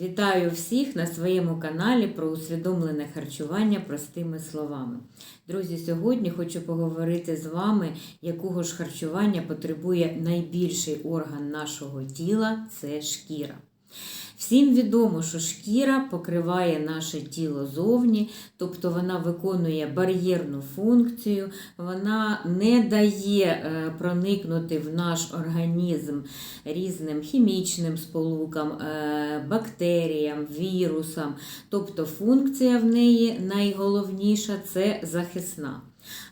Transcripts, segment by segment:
Вітаю всіх на своєму каналі про усвідомлене харчування простими словами. Друзі, сьогодні хочу поговорити з вами, якого ж харчування потребує найбільший орган нашого тіла це шкіра. Всім відомо, що шкіра покриває наше тіло зовні, тобто вона виконує бар'єрну функцію, вона не дає е, проникнути в наш організм різним хімічним сполукам, е, бактеріям, вірусам. Тобто функція в неї найголовніша це захисна.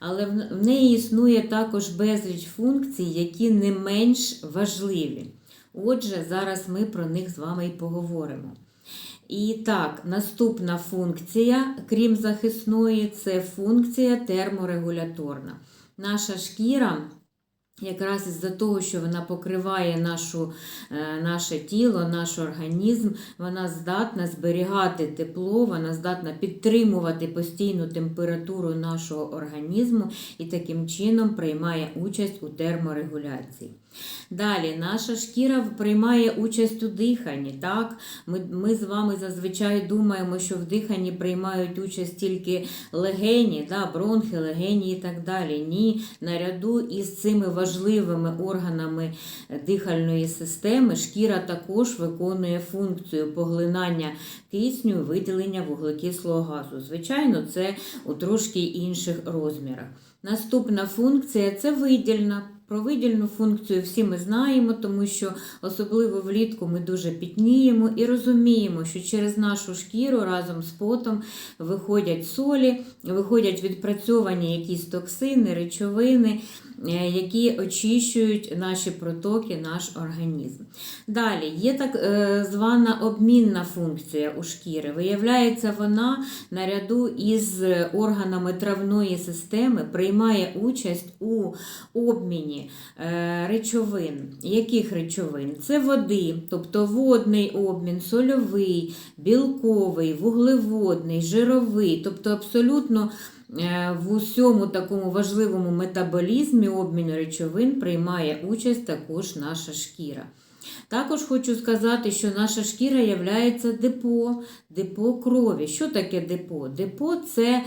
Але в- в неї існує також безліч функцій, які не менш важливі. Отже, зараз ми про них з вами і поговоримо. І так, наступна функція, крім захисної, це функція терморегуляторна. Наша шкіра. Якраз із-за того, що вона покриває нашу, е, наше тіло, наш організм, вона здатна зберігати тепло, вона здатна підтримувати постійну температуру нашого організму і таким чином приймає участь у терморегуляції. Далі, наша шкіра приймає участь у диханні. Так? Ми, ми з вами зазвичай думаємо, що в диханні приймають участь тільки легені, да, бронхи, легені і так далі. Ні, наряду із цими важливими органами дихальної системи шкіра також виконує функцію поглинання кисню і виділення вуглекислого газу. Звичайно, це у трошки інших розмірах. Наступна функція це видільна. Про видільну функцію всі ми знаємо, тому що особливо влітку ми дуже пітніємо і розуміємо, що через нашу шкіру разом з потом виходять солі, виходять відпрацьовані якісь токсини, речовини, е, які очищують наші протоки, наш організм. Далі є так е, звана обмінна функція у шкіри. Виявляється, вона наряду із органами травної системи приймає участь у обміні е, речовин. Яких речовин? Це води, тобто водний обмін, сольовий, білковий, вуглеводний, жировий, тобто абсолютно. Е, В усьому такому важливому метаболізмі обміну речовин приймає участь також наша шкіра. Також хочу сказати, що наша шкіра є депо, депо крові. Що таке депо? Депо це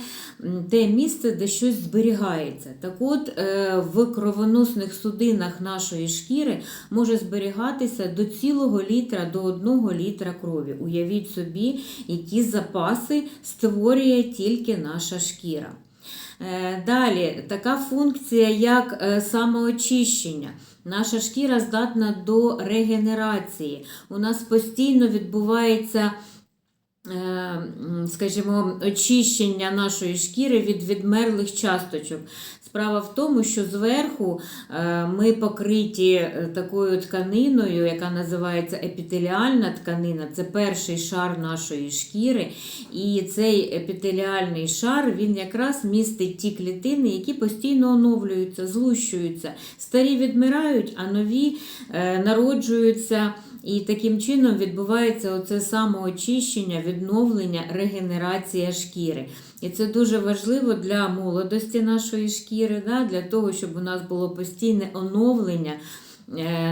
те місце, де щось зберігається. Так от, е, в кровоносних судинах нашої шкіри може зберігатися до цілого літра, до одного літра крові. Уявіть собі, які запаси створює тільки наша шкіра. Е, Далі така функція, як е, самоочищення. Наша шкіра здатна до регенерації. У нас постійно відбувається. Е, Скажімо, очищення нашої шкіри від відмерлих часточок. Справа в тому, що зверху е, ми покриті е, такою тканиною, яка називається епітеліальна тканина. Це перший шар нашої шкіри. І цей епітеліальний шар він якраз містить ті клітини, які постійно оновлюються, злущуються. Старі відмирають, а нові народжуються. І таким чином відбувається оце самоочищення, відновлення, регенерація шкіри. І це дуже важливо для молодості нашої шкіри, да, для того, щоб у нас було постійне оновлення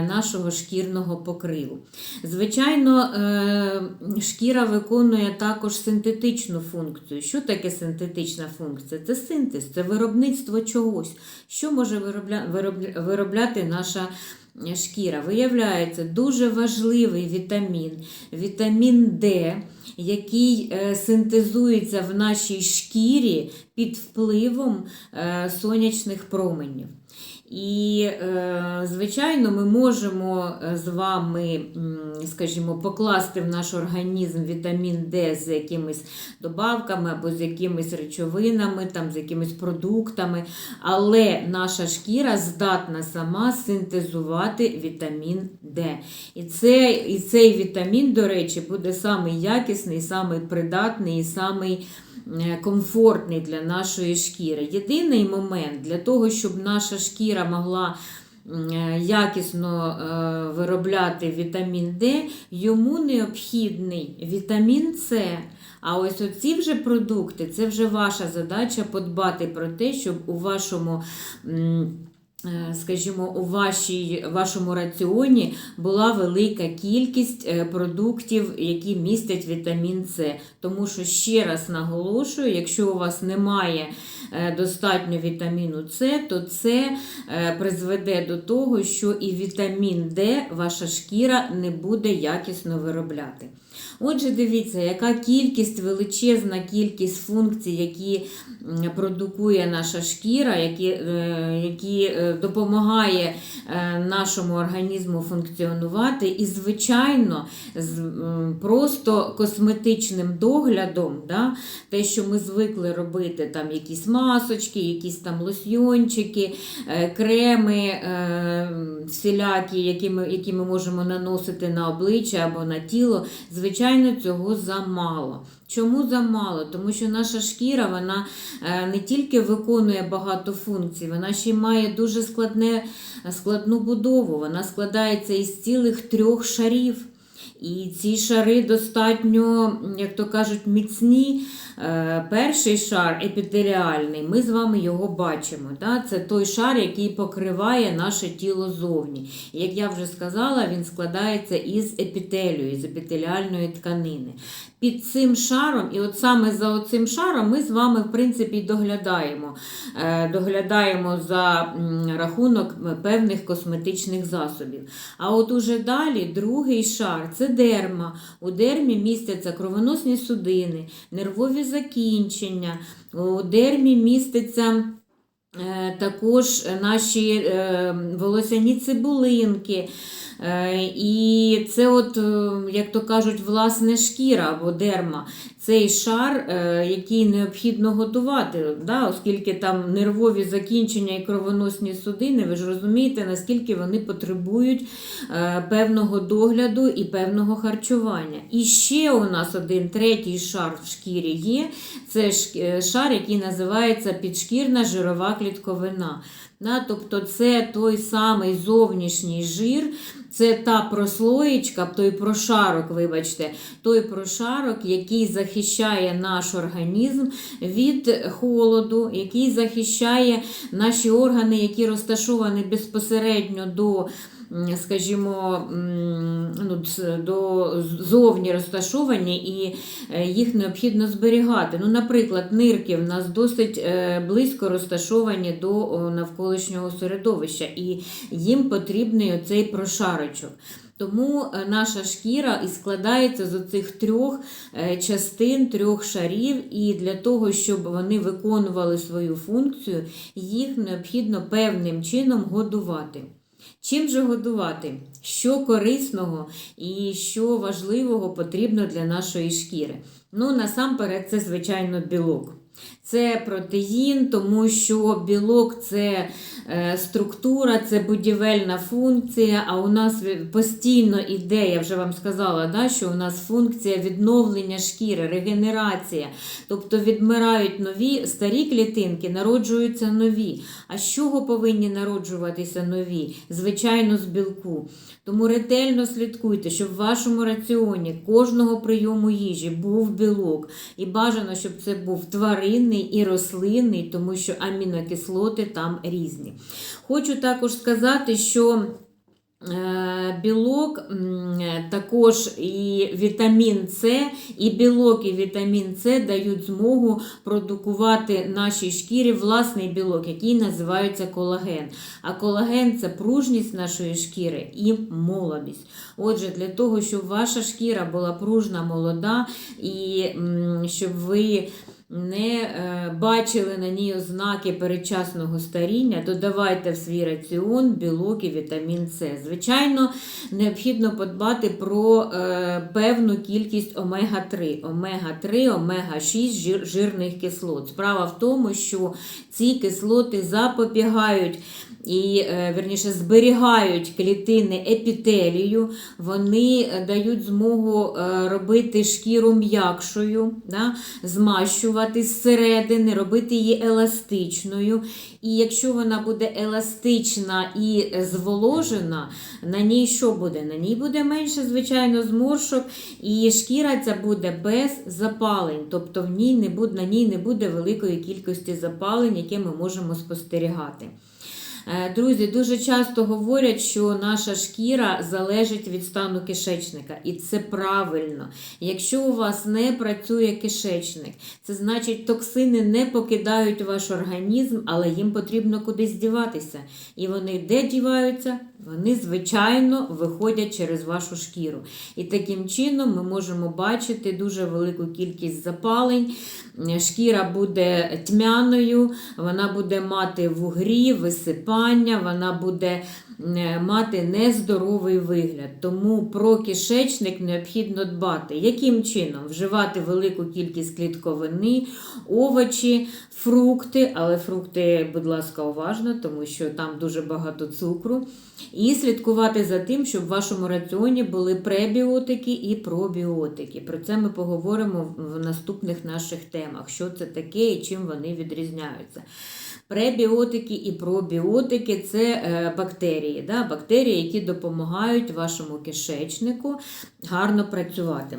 нашого шкірного покриву. Звичайно, е, шкіра виконує також синтетичну функцію. Що таке синтетична функція? Це синтез, це виробництво чогось. Що може виробля, виробля- виробляти наша шкіра? Виявляється, дуже важливий вітамін, вітамін Д, який е, синтезується в нашій шкірі під впливом е, сонячних променів. І, е, звичайно, ми можемо е, з вами, скажімо, покласти в наш організм вітамін Д з якимись добавками або з якимись речовинами, там, з якимись продуктами, але наша шкіра здатна сама синтезувати вітамін Д. І, це, і цей вітамін, до речі, буде самий якісний, самий придатний і самий комфортний для нашої шкіри. Єдиний момент для того, щоб наша шкіра могла е, якісно е, виробляти вітамін Д, йому необхідний вітамін С. А ось оці вже продукти, це вже ваша задача подбати про те, щоб у вашому е, Скажімо, у вашій, вашому раціоні була велика кількість е, продуктів, які містять вітамін С. Тому що ще раз наголошую, якщо у вас немає е, достатньо вітаміну С, то це е, призведе до того, що і вітамін Д ваша шкіра не буде якісно виробляти. Отже, дивіться, яка кількість, величезна кількість функцій, які продукує наша шкіра, які, е, які е, допомагає е, нашому організму функціонувати. І, звичайно, з просто косметичним доглядом, да, те, що ми звикли робити, там якісь масочки, якісь там лосьйончики, креми всілякі, які ми, які ми можемо наносити на обличчя або на тіло, цього замало. Чому замало? Тому що наша шкіра вона е, не тільки виконує багато функцій, вона ще й має дуже складне, складну будову. Вона складається із цілих трьох шарів. І ці шари достатньо, як то кажуть, міцні. Е, Перший шар епітеріальний, ми з вами його бачимо. Да? Це той шар, який покриває наше тіло зовні. Як я вже сказала, він складається із епітелію, із епітеліальної тканини. Під цим шаром, і от саме за оцим шаром ми з вами, в принципі, доглядаємо. Е, Доглядаємо за рахунок певних косметичних засобів. А от уже далі другий шар це дерма. У дермі містяться кровоносні судини, нервові закінчення, у дермі міститься. е, Також наші е, волосяні цибулинки. Е, І це, от, як то кажуть, власне шкіра або дерма. Цей шар, е, який необхідно готувати, да, оскільки там нервові закінчення і кровоносні судини, ви ж розумієте, наскільки вони потребують е, певного догляду і певного харчування. І ще у нас один третій шар в шкірі є. Це е, шар, який називається підшкірна жирова клітковина. Да, тобто це той самий зовнішній жир, це та прослоєчка, той прошарок, вибачте, той прошарок, який захищає наш організм від холоду, який захищає наші органи, які розташовані безпосередньо до. Скажімо, ну, до зовні розташовані і е, їх необхідно зберігати. Ну, наприклад, нирки в нас досить е, близько розташовані до навколишнього середовища, і їм потрібний оцей прошарочок. Тому е, наша шкіра і складається з оцих трьох частин, трьох шарів, і для того, щоб вони виконували свою функцію, їх необхідно певним чином годувати. Чим же годувати? Що корисного і що важливого потрібно для нашої шкіри? Ну, насамперед, це, звичайно, білок. Це протеїн, тому що білок це е, структура, це будівельна функція, а у нас постійно іде, я вже вам сказала, да, що у нас функція відновлення шкіри, регенерація. Тобто відмирають нові, старі клітинки, народжуються нові. А з чого повинні народжуватися нові? Звичайно, з білку. Тому ретельно слідкуйте, щоб в вашому раціоні кожного прийому їжі був білок. І бажано, щоб це був тваринний і рослинний, тому що амінокислоти там різні. Хочу також сказати, що Е, Білок також і вітамін С, і білок, і вітамін С дають змогу продукувати нашій шкірі власний білок, який називається колаген. А колаген це пружність нашої шкіри і молодість. Отже, для того, щоб ваша шкіра була пружна, молода, і щоб ви не е, бачили на ній ознаки передчасного старіння, додавайте в свій раціон білок і вітамін С. Звичайно, необхідно подбати про е, певну кількість омега-3, омега-3, омега-6 жир, жирних кислот. Справа в тому, що ці кислоти запобігають і, е, верніше, зберігають клітини епітелію, вони е, дають змогу е, робити шкіру м'якшою, да, змащувати зсередини, робити її еластичною. І якщо вона буде еластична і зволожена, на ній що буде? На ній буде менше, звичайно, зморшок, і шкіра ця буде без запалень, тобто в ній не буде, на ній не буде великої кількості запалень, які ми можемо спостерігати. Е, Друзі, дуже часто говорять, що наша шкіра залежить від стану кишечника, і це правильно. Якщо у вас не працює кишечник, це значить токсини не покидають ваш організм, але їм потрібно кудись діватися. І вони де діваються? Вони, звичайно, виходять через вашу шкіру. І таким чином ми можемо бачити дуже велику кількість запалень. Шкіра буде тьмяною, вона буде мати вугрі, висипання, вона буде е, мати нездоровий вигляд. Тому про кишечник необхідно дбати. Яким чином? Вживати велику кількість клітковини, овочі, фрукти, але фрукти, будь ласка, уважно, тому що там дуже багато цукру. І слідкувати за тим, щоб в вашому раціоні були пребіотики і пробіотики. Про це ми поговоримо в наступних наших темах, що це таке і чим вони відрізняються. Пребіотики і пробіотики це е, бактерії, да? бактерії, які допомагають вашому кишечнику гарно працювати.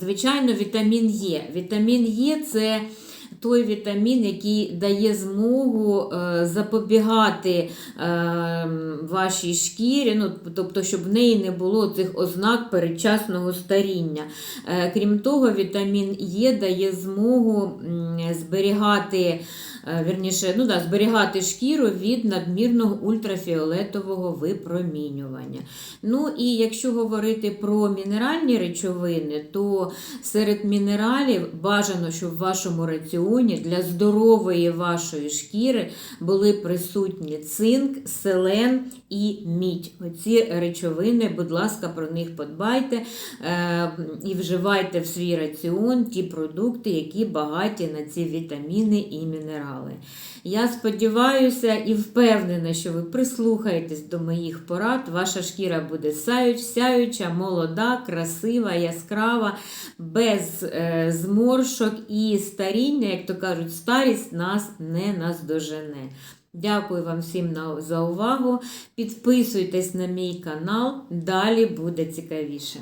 Звичайно, вітамін Е. Вітамін Е це той вітамін, який дає змогу е, запобігати е, вашій шкірі, ну, тобто, щоб в неї не було цих ознак передчасного старіння. Е, крім того, вітамін Е дає змогу зберігати. Вірніше, ну да, зберігати шкіру від надмірного ультрафіолетового випромінювання. Ну і якщо говорити про мінеральні речовини, то серед мінералів бажано, щоб в вашому раціоні для здорової вашої шкіри були присутні цинк, селен і мідь. Оці речовини, будь ласка, про них подбайте е, і вживайте в свій раціон ті продукти, які багаті на ці вітаміни і мінерали. Я сподіваюся і впевнена, що ви прислухаєтесь до моїх порад. Ваша шкіра буде сяюча, молода, красива, яскрава, без е, зморшок і старіння, як то кажуть, старість нас не наздожене. Дякую вам всім за увагу. Підписуйтесь на мій канал, далі буде цікавіше.